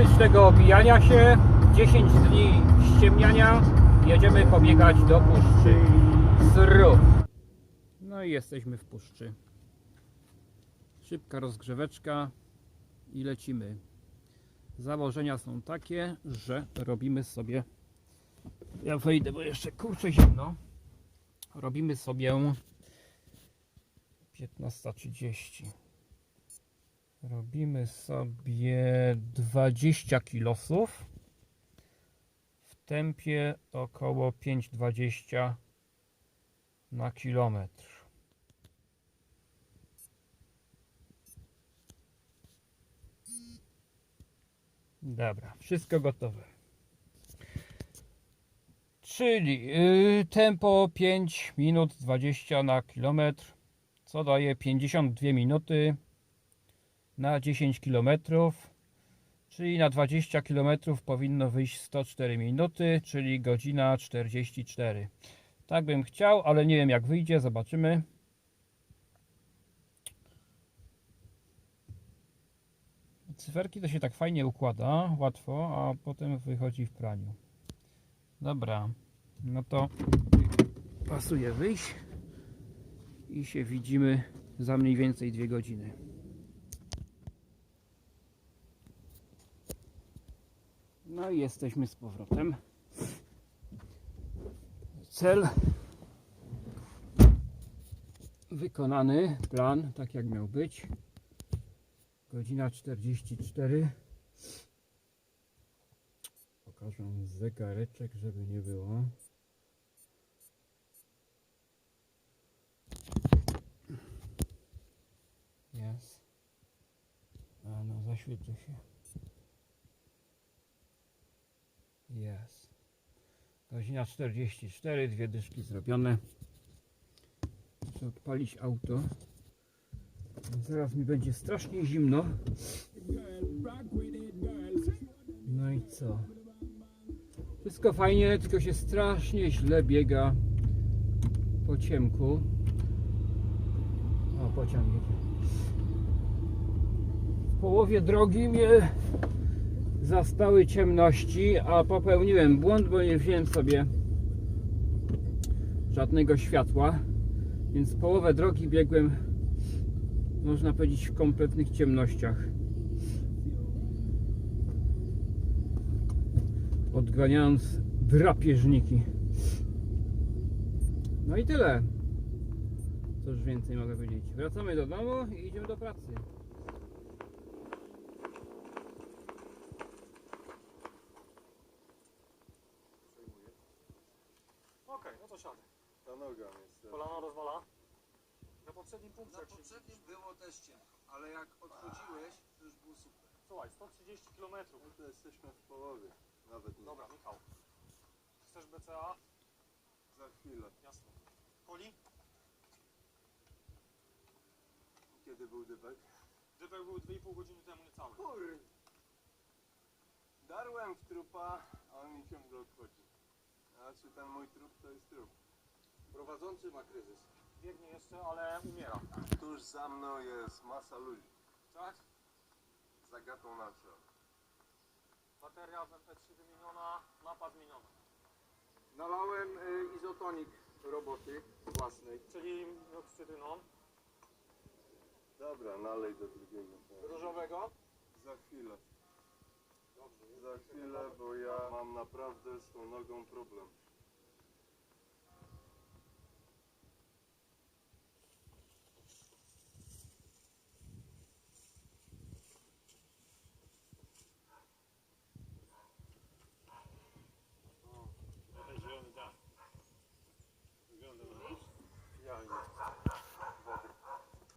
rozwijania się, 10 dni ściemniania, jedziemy pobiegać do Puszczy Zdrów. No i jesteśmy w Puszczy. Szybka rozgrzeweczka i lecimy. Założenia są takie, że robimy sobie. Ja wejdę, bo jeszcze kurczę zimno. Robimy sobie 15.30. Robimy sobie 20 kilosów w tempie około 5,20 na kilometr. Dobra, wszystko gotowe. Czyli yy, tempo 5 minut 20 na kilometr, co daje 52 minuty na 10 km, czyli na 20 km powinno wyjść 104 minuty, czyli godzina 44. Tak bym chciał, ale nie wiem jak wyjdzie, zobaczymy. Cyferki to się tak fajnie układa, łatwo, a potem wychodzi w praniu. Dobra, no to pasuje wyjść i się widzimy za mniej więcej dwie godziny. No i jesteśmy z powrotem. Cel wykonany, plan tak jak miał być. Godzina 44. Pokażę zegareczek, żeby nie było. Jest. A no, zaświeci się. Jest. Godzina 44, dwie dyszki zrobione. Muszę odpalić auto. Zaraz mi będzie strasznie zimno. No i co? Wszystko fajnie, tylko się strasznie źle biega po ciemku. O, pociąg jedzie. W połowie drogi mnie zastały ciemności, a popełniłem błąd, bo nie wziąłem sobie żadnego światła, więc połowę drogi biegłem, można powiedzieć, w kompletnych ciemnościach. Odganiając drapieżniki. No i tyle. Cóż więcej mogę powiedzieć. Wracamy do domu i idziemy do pracy. Okej, no to siadę. Ta noga niestety. Kolano rozwala. Na poprzednim Na punkcie, czyli, poprzednim było też cienko, ale jak odchodziłeś, to już było super. słuchaj, 130 km. No to jesteśmy w połowie. Nawet nie. Dobra, Michał. Chcesz BCA? Za chwilę. Jasne. Koli? Kiedy był dybek? Dybek był 2,5 godziny temu niecały. Kur... Darłem w trupa, a on mi ciągle odchodzi. Znaczy ten mój trup to jest trup. Prowadzący ma kryzys. Biegnie jeszcze, ale umiera. Tuż za mną jest masa ludzi. Tak? Zagatą na co? Bateria w MP3 wymieniona, mapa zmieniona. Nalałem y, izotonik roboty własnej. Czyli no, z cytryną. Dobra, nalej do drugiego. Różowego? Za chwilę. Dobrze. Za chwilę, bo ja mam naprawdę z tą nogą problem.